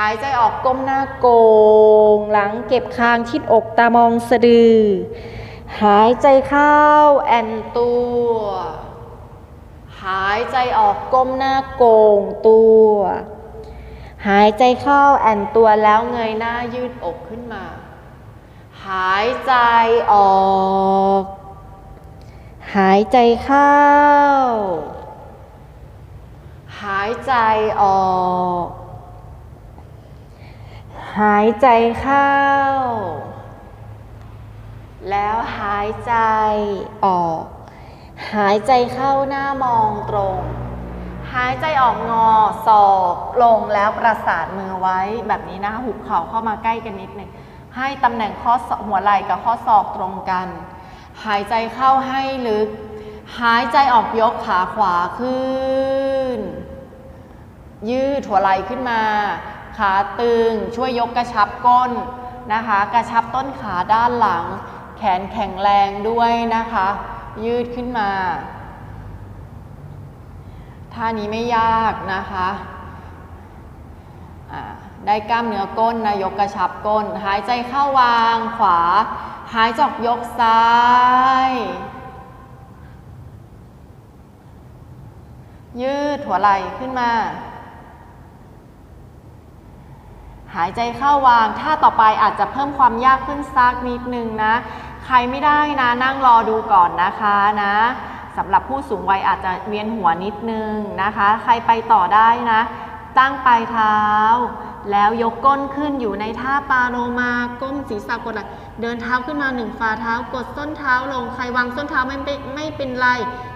หายใจออกก้มหน้าโกง หลังเก็บคางทิดอกตามองสะดือ หายใจเข้าแอนตัว หายใจออกก้มหน้าโกงตัว หายใจเข้าแอนตัวแล้วเงยหน้ายืดอกขึ้นมา หายใจออก หายใจเข้า หายใจออก หายใจเข้า แล้วหายใจออก หายใจเข้าหน้ามองตรง หายใจออกงอศอกลงแล้วประสานมือไว้แบบนี้นะหุบเข่าเข้ามาใกล้กันนิดหนึ่งให้ตำแหน่งข้อศอกหัวไหล่กับข้อศอกตรงกัน หายใจเข้าให้ลึก หายใจออกยกขาขวาขึ้น ยืดหัวไหล่ขึ้นมา ขาตึง ช่วยยกกระชับก้นนะคะ กระชับต้นขาด้านหลัง แขนแข็งแรงด้วยนะคะ ยืดขึ้นมาท่านี้ไม่ยากนะคะได้กล้ามเนื้อก้นนะยกกระชับก้น หายใจเข้าวางขวา หายจออกยกซ้าย ยืดหัวไหล่ขึ้นมา หายใจเข้าวางถ้าต่อไปอาจจะเพิ่มความยากขึ้นสักนิดนึงนะ ใครไม่ได้นะนั่งรอดูก่อนนะคะนะสำหรับผู้สูงวัยอาจจะเวียนหัวนิดนึงนะคะ ใครไปต่อได้นะ ตั้งปลายเท้า แล้วยกก้นขึ้นอยู่ในท่าปาโลมาก้มศีรษะกดหล่เดินเท้าขึ้นมาหนึ่งฝ่าเท้ากดส้นเท้าลงใครวางส้นเท้าไม่ไม่เป็นไร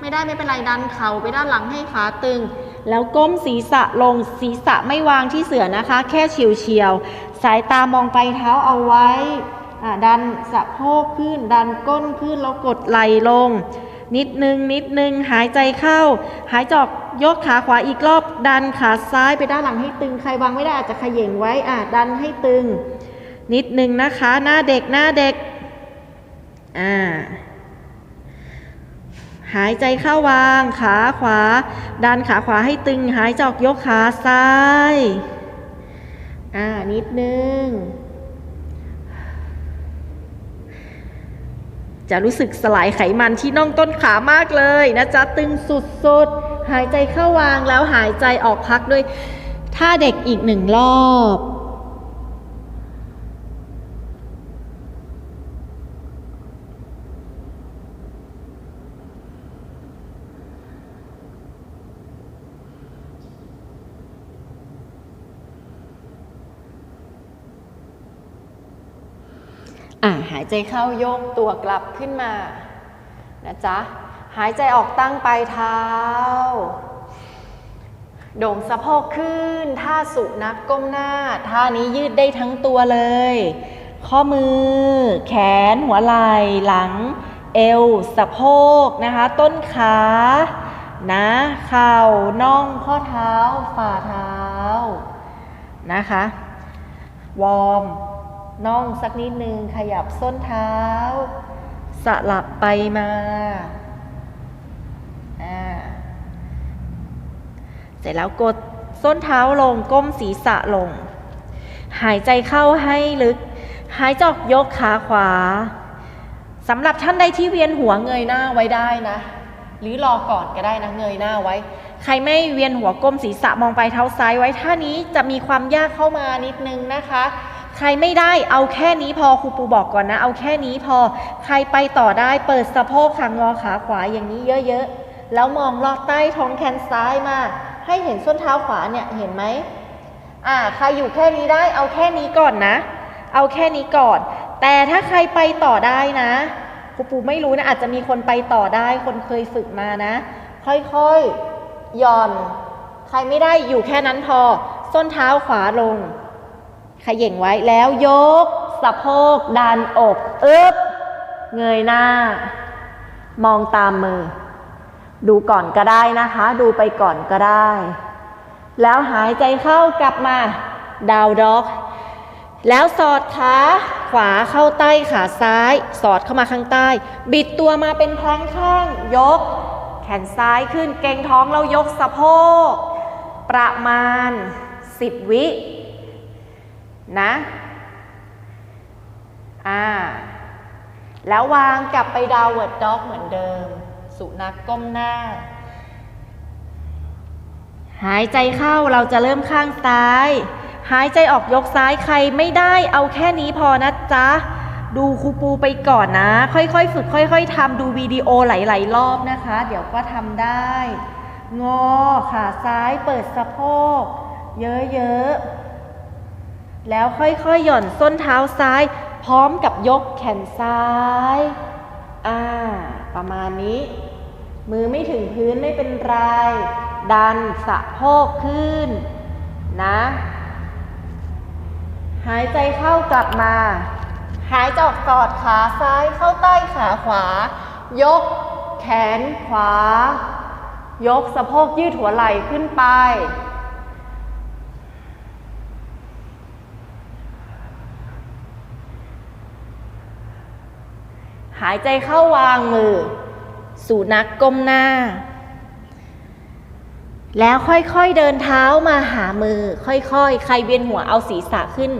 ไม่ได้ไม่เป็นไรดันเข่าไปด้านหลังให้ขาตึง แล้วก้มศีรษะลงศีรษะไม่วางที่เสือนะคะ แค่เฉียวเฉียวๆสายตามองไปเท้าเอาไว้ดันสะโพกขึ้น ดันก้นขึ้นแล้วกดไหล่ลง นิดนึงนิดนึงหายใจเข้า หายจอกยกขาขวาอีกรอบ ดันขาซ้ายไปด้านหลังให้ตึงใครวางไม่ได้อาจจะเขย่งไว้อะดันให้ตึง นิดนึงนะคะ หน้าเด็กหน้าเด็กอ่า หายใจเข้าวาง ขาขวา ดันขาขวาให้ตึง หายใจออกยกขาซ้าย อ่า นิดนึง จะรู้สึกสลายไขมันที่น่องต้นขามากเลยนะจ๊ะ ตึงสุดๆ หายใจเข้าวางแล้วหายใจออกพักด้วยท่าเด็กอีกหนึ่งรอบ อะหายใจเข้าโยกตัวกลับขึ้นมานะจ๊ะ หายใจออกตั้งปลายเท้า โด่งสะโพกขึ้น ท่าสุนัขก้มหน้า ท่านี้ยืดได้ทั้งตัวเลย ข้อมือ แขน หัวไหล่หลัง เอว สะโพกนะคะ ต้นขานะเข่าน่องข้อเท้า ฝ่าเท้านะคะ วอร์ม น่องสักนิดนึงขยับส้นเท้า สลับไปมาอ่าเสร็จแล้วกดส้นเท้าลงก้มศีรษะลง หายใจเข้าให้ลึก หายใจออกยกขาขวาสำหรับท่านใดที่เวียนหัวเงยหน้าไว้ได้นะ หรือรอก่อนก็ได้นะเงยหน้าไว้ ใครไม่เวียนหัวก้มศีรษะมองไปเท้าซ้ายไว้ท่านี้จะมีความยากเข้ามานิดนึงนะคะ ใครไม่ได้เอาแค่นี้พอครูปูบอกก่อนนะ เอาแค่นี้พอใครไปต่อได้เปิดสะโพกขางอขาขวาอย่างนี้เยอะๆ แล้วมองลอดใต้ท้องแขนซ้ายมา ให้เห็นส้นเท้าขวาเนี่ยเห็นไหมอ่าใครอยู่แค่นี้ได้เอาแค่นี้ก่อนนะ เอาแค่นี้ก่อน แต่ถ้าใครไปต่อได้นะครูปูไม่รู้นะอาจจะมีคนไปต่อได้คนเคยฝึกมานะ ค่อยๆหย่อน ใครไม่ได้อยู่แค่นั้นพอ ส้นเท้าขวาลง ขย่งไว้แล้วยก สะโพกดันอกอึบเงยหน้า มองตามมือ ดูก่อนก็ได้นะคะ ดูไปก่อนก็ได้ แล้วหายใจเข้ากลับมา ดาวด็อก แล้วสอดขาขวาเข้าใต้ขาซ้าย สอดเข้ามาข้างใต้ บิดตัวมาเป็นแพลงข้าง ยก แขนซ้ายขึ้นเกรงท้องแล้วยกสะโพก ประมาณ 10 วิ นะอ่าแล้ววางกลับไปดาวเวิร์ดด็อกเหมือนเดิม สุนัขกก้มหน้า หายใจเข้าเราจะเริ่มข้างซ้าย หายใจออกยกซ้ายใครไม่ได้เอาแค่นี้พอนะจ๊ะ ดูครูปูไปก่อนนะ ค่อยๆ ฝึก ค่อย ๆทำดูวิดีโอหลายๆรอบนะคะ เดี๋ยวก็ทำได้ งอขาซ้ายเปิดสะโพก เยอะๆ แล้วค่อยๆหย่อนส้นเท้าซ้าย พร้อมกับยกแขนซ้าย อ่า ประมาณนี้ มือไม่ถึงพื้นไม่เป็นไร ดันสะโพกขึ้น นะ หายใจเข้ากลับมา หายใจออกกอดขาซ้ายเข้าใต้ขาขวา ยกแขนขวา ยกสะโพกยืดหัวไหล่ขึ้นไป หายใจเข้าวางมือสู่นักก้มหน้า แล้วค่อยๆเดินเท้ามาหามือ ค่อยๆ ใครเวียนหัวเอาศีรษะขึ้น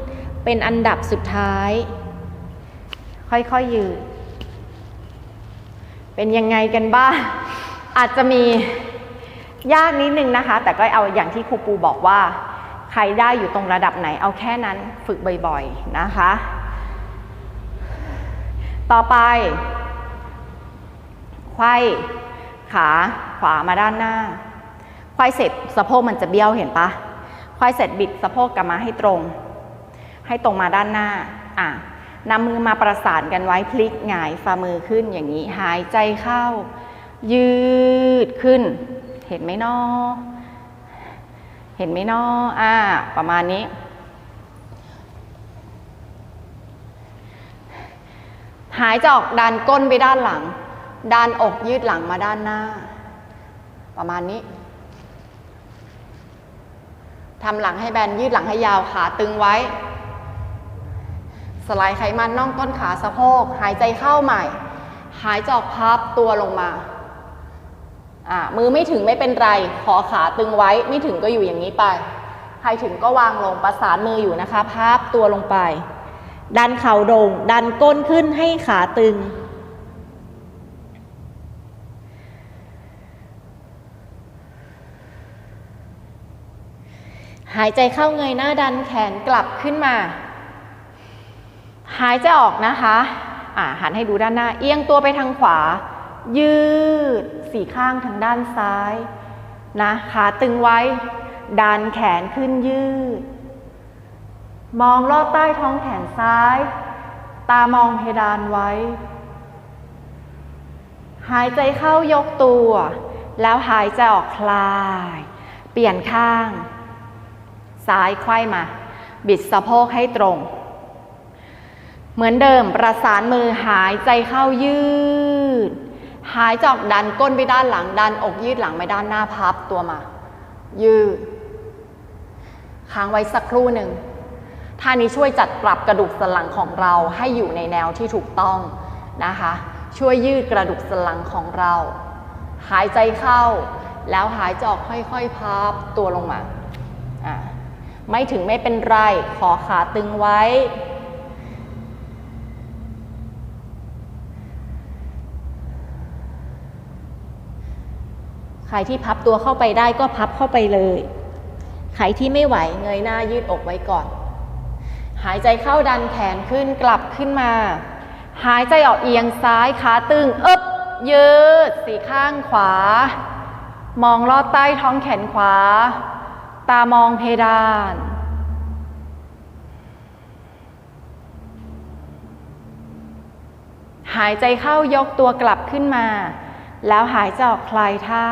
เป็นอันดับสุดท้าย ค่อยๆยืน เป็นยังไงกันบ้าง อาจจะมียากนิดนึงนะคะ แต่ก็เอาอย่างที่ครูปูบอกว่า ใครได้อยู่ตรงระดับไหนเอาแค่นั้นฝึกบ่อยๆนะคะ ต่อไปไขว้ขาขวามาด้านหน้าไขว้เสร็จสะโพกมันจะเบี้ยวเห็นปะไขว้เสร็จบิดสะโพกกลับมาให้ตรง ให้ตรงมาด้านหน้า อะนำมือมาประสานกันไว้พลิกหงายฝ่ามือขึ้นอย่างนี้ หายใจเข้า ยืดขึ้น เห็นไหมนอเห็นไหมนออ่า ประมาณนี้ หายใจออกดันก้นไปด้านหลัง ดันอกยืดหลังมาด้านหน้า ประมาณนี้ทำหลังให้แบนยืดหลังให้ยาวขาตึงไว้สไลด์ไขมันน่องต้นขาสะโพก หายใจเข้าใหม่ หายใจออกพับตัวลงมาอ่ามือไม่ถึงไม่เป็นไร ขอขาตึงไว้ไม่ถึงก็อยู่อย่างนี้ไป ใครถึงก็วางลงประสานมืออยู่นะคะ พับตัวลงไป ดันเข่าโด่ง ดันก้นขึ้นให้ขาตึง หายใจเข้าเงยหน้าดันแขนกลับขึ้นมา หายใจออกนะคะอ่าหันให้ดูด้านหน้า เอียงตัวไปทางขวา ยืดสี่ข้างทางด้านซ้ายนะขาตึงไว้ ดันแขนขึ้นยืด มองลอดใต้ท้องแขนซ้าย ตามองเพดานไว้ หายใจเข้ายกตัว แล้วหายใจออกคลาย เปลี่ยนข้าง ซ้ายไขว้มา บิดสะโพกให้ตรง เหมือนเดิมประสานมือหายใจเข้ายืด หายใจออกดันก้นไปด้านหลัง ดันอกยืดหลังไปด้านหน้าพับตัวมา ยืด ค้างไว้สักครู่หนึ่ง ท่านี้ช่วยจัดปรับกระดูกสันหลังของเราให้อยู่ในแนวที่ถูกต้องนะคะ ช่วยยืดกระดูกสันหลังของเรา หายใจเข้า แล้วหายใจออกค่อยๆพับตัวลงมาไม่ถึงไม่เป็นไร ขอขาตึงไว้ ใครที่พับตัวเข้าไปได้ก็พับเข้าไปเลย ใครที่ไม่ไหวเงยหน้ายืดอกไว้ก่อน หายใจเข้าดันแขนขึ้นกลับขึ้นมา หายใจออกเอียงซ้ายขาตึงอ๊บยืดสี่ข้างขวา มองลอดใต้ท้องแขนขวา ตามองเพดาน หายใจเข้ายกตัวกลับขึ้นมา แล้วหายใจออกคลายท่า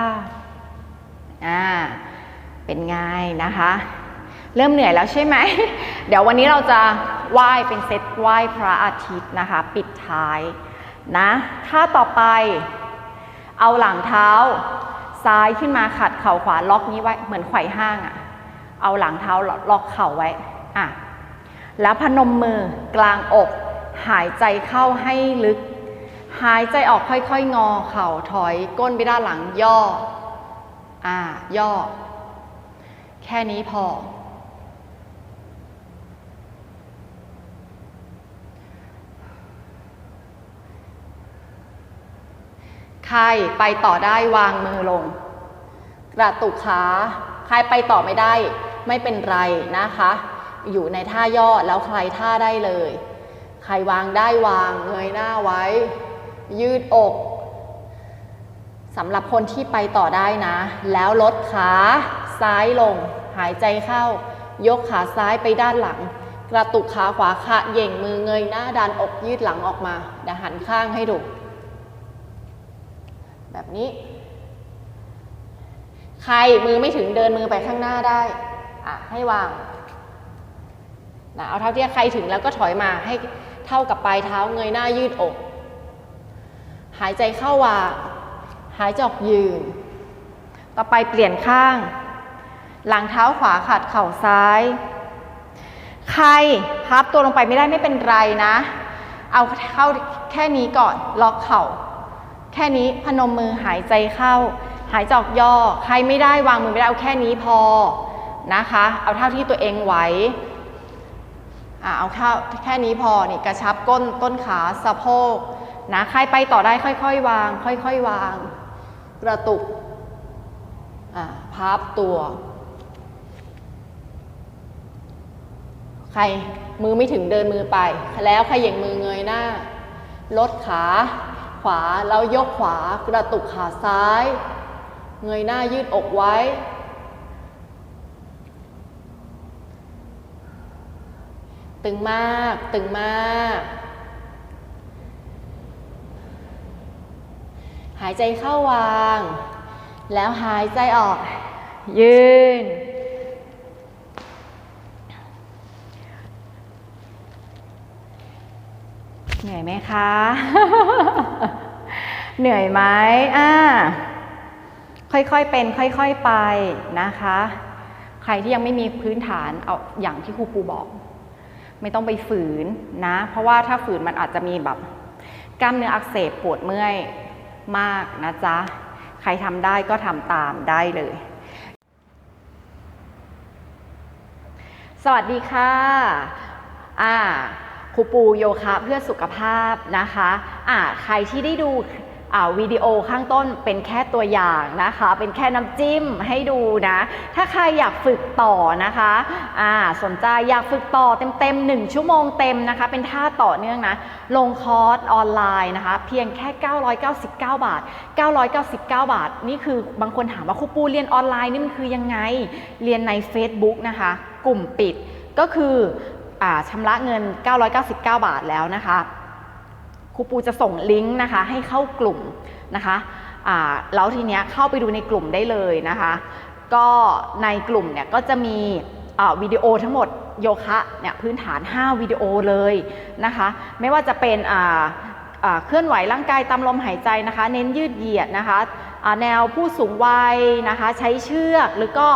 อ่าเป็นไงนะคะ เริ่มเหนื่อยแล้วใช่ไหม เดี๋ยววันนี้เราจะไหว้เป็นเซตไหว้พระอาทิตย์นะคะ ปิดท้ายนะท่าต่อไป เอาหลังเท้า ซ้ายขึ้นมาขัดเข่าขวาล็อกนี้ไว้เหมือนไขว่ห้างอะ่ะ เอาหลังเท้าล็อกเข่าไว้อะแล้วพนมมือกลางอก หายใจเข้าให้ลึก หายใจออกค่อยๆ งอเข่าถอยก้นไปด้านหลังย่อ อ่า ย่อ แค่นี้พอ ใครไปต่อได้วางมือลง กระตุกขาใครไปต่อไม่ได้ไม่เป็นไรนะคะ อยู่ในท่าย่อแล้วใครท่าได้เลย ใครวางได้วางเงยหน้าไว้ ยืดอกสำหรับคนที่ไปต่อได้นะ แล้วลดขาซ้ายลง หายใจเข้า ยกขาซ้ายไปด้านหลัง กระตุกขาขวาขะเหย่งมือเงยหน้าดันอกยืดหลังออกมาเดี๋ยวหันข้างให้ดู แบบนี้ ใครมือไม่ถึงเดินมือไปข้างหน้าได้อะให้วางนะเอาเท้าที่ใครถึงแล้วก็ถอยมาให้เท่ากับปลายเท้าเงยหน้ายืดอก หายใจเข้าวางหายใจออกยืน ต่อไปเปลี่ยนข้าง หลังเท้าขวาขัดเข่าซ้าย ใครพับตัวลงไปไม่ได้ไม่เป็นไรนะ เอาเข้าแค่นี้ก่อนล็อกเข่า แค่นี้พนมมือหายใจเข้า หายใจออกย่อ ใครไม่ได้วางมือไม่ได้เอาแค่นี้พอนะคะ เอาเท่าที่ตัวเองไหวอเอาเข้าแค่นี้พอนี่กระชับก้นต้นขาสะโพกนะใครไปต่อได้ค่อยๆ วาง ค่อยๆ วาง กระตุกพับตัว ใครมือไม่ถึงเดินมือไป แล้วขย่งมือเงยหน้า ลดขา ขวาแล้วยกขวากระตุกขาซ้าย เงยหน้ายืดอกไว้ ตึงมาก ตึงมาก หายใจเข้าวาง แล้วหายใจออก ยืน เหนื่อยไหมคะ เหนื่อยไหมอ่าค่อยๆเป็น ค่อยๆไปนะคะ ใครที่ยังไม่มีพื้นฐานเอาอย่างที่ครูปูบอก ไม่ต้องไปฝืนนะ เพราะว่าถ้าฝืนมันอาจจะมีแบบกล้ามเนื้ออักเสบปวดเมื่อยมากนะจ๊ะ ใครทำได้ก็ทำตามได้เลย สวัสดีค่ะ อ่า ครูปูโยคะเพื่อสุขภาพนะคะอ่าใครที่ได้ดูวิดีโอข้างต้นเป็นแค่ตัวอย่างนะคะ เป็นแค่น้ำจิ้มให้ดูนะ ถ้าใครอยากฝึกต่อนะคะอ่าสนใจอยากฝึกต่อเต็มๆ1ชั่วโมงเต็มนะคะ เป็นท่าต่อเนื่องนะ ลงคอร์สออนไลน์นะคะ เพียงแค่ 999 บาท 999 บาท นี่คือบางคนถามว่าครูปูเรียนออนไลน์นี่มันคือยังไง เรียนใน Facebook นะคะ กลุ่มปิดก็คือ ชำระเงิน 999 บาทแล้วนะคะครูปูจะส่งลิงก์นะคะให้เข้ากลุ่มนะคะอ่าแล้วทีเนี้ยเข้าไปดูในกลุ่มได้เลยนะคะ ก็ในกลุ่มเนี่ยก็จะมีวิดีโอทั้งหมดโยคะเนี่ยพื้นฐาน 5 วิดีโอเลยนะคะ ไม่ว่าจะเป็นเคลื่อนไหวร่างกายตามลมหายใจนะคะ เน้นยืดเหยียดนะคะแนวผู้สูงวัยนะคะ ใช้เชือกหรือก็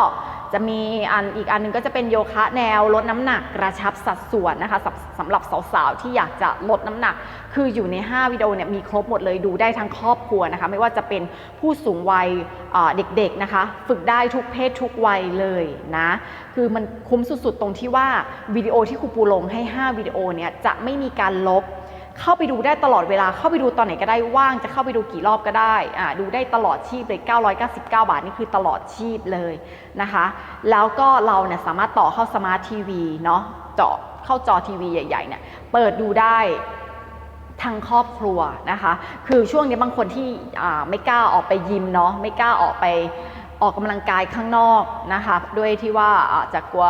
จะมีอันอีกอันหนึงก็จะเป็นโยคะแนวลดน้ำหนักกระชับสัดส่วนนะคะสำสำหรับสาวๆที่อยากจะลดน้ำหนัก คืออยู่ใน 5 วิดีโอเนี่ยมีครบหมดเลยดูได้ทั้งครอบครัวนะคะ ไม่ว่าจะเป็นผู้สูงวัยเอ่อเด็กๆนะคะ ฝึกได้ทุกเพศทุกวัยเลยนะ คือมันคุ้มสุดๆตรงที่ว่าวิดีโอที่ครูปูลงให้ 5 วิดีโอเนี่ยจะไม่มีการลบ เข้าไปดูได้ตลอดเวลาเข้าไปดูตอนไหนก็ได้ว่างจะเข้าไปดูกี่รอบก็ได้อ่าดูได้ตลอดชีพเลย 999 บาทนี่คือตลอดชีพเลยนะคะ แล้วก็เราเนี่ยสามารถต่อเข้าสมาร์ททีวีเนาะเจาะเข้าจอทีวีใหญ่ๆเนี่ยเปิดดูได้ทั้งครอบครัวนะคะ คือช่วงนี้บางคนที่อ่าไม่กล้าออกไปยิมเนาะไม่กล้าออกไปออกกำลังกายข้างนอกนะคะ ด้วยที่ว่าอาจจะกลัว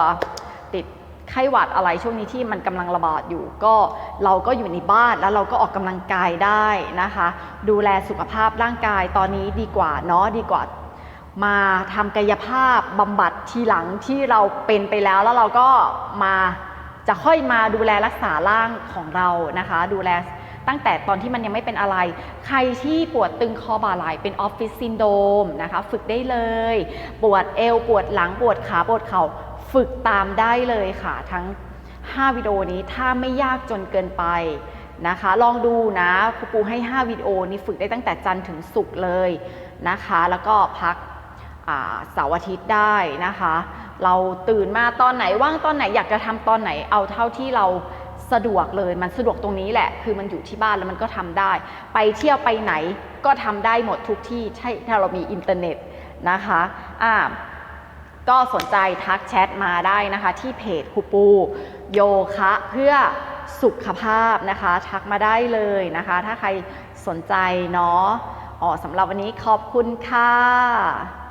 ไข้หวัดอะไรช่วงนี้ที่มันกำลังระบาดอยู่ ก็เราก็อยู่ในบ้านแล้วเราก็ออกกำลังกายได้นะคะ ดูแลสุขภาพร่างกายตอนนี้ดีกว่าเนาะดีกว่ามาทำกายภาพบำบัดทีหลังที่เราเป็นไปแล้วแล้วเราก็มาจะค่อยมาดูแลรักษาร่างของเรานะคะ ดูแลตั้งแต่ตอนที่มันยังไม่เป็นอะไร ใครที่ปวดตึงคอบ่าไหล่เป็นออฟฟิศซินโดมนะคะ ฝึกได้เลย ปวดเอวปวดหลังปวดขาปวดเข่า ฝึกตามได้เลยค่ะ ทั้ง 5 วิดีโอนี้ถ้าไม่ยากจนเกินไปนะคะ ลองดูนะครูปูให้ 5 วิดีโอนี้ฝึกได้ตั้งแต่จันทร์ถึงศุกร์เลยนะคะ แล้วก็พักเสาร์อาทิตย์ได้นะคะ เราตื่นมาตอนไหนว่างตอนไหนอยากจะทำตอนไหนเอาเท่าที่เราสะดวกเลยมันสะดวกตรงนี้แหละ คือมันอยู่ที่บ้านแล้วมันก็ทำได้ ไปเที่ยวไปไหนก็ทำได้หมดทุกที่ใช่ถ้าเรามีอินเทอร์เน็ตนะคะอ่า ก็สนใจทักแชทมาได้นะคะที่เพจครูปูโยคะเพื่อสุขภาพนะคะ ทักมาได้เลยนะคะ ถ้าใครสนใจเนาะอ๋อสำหรับวันนี้ขอบคุณค่ะ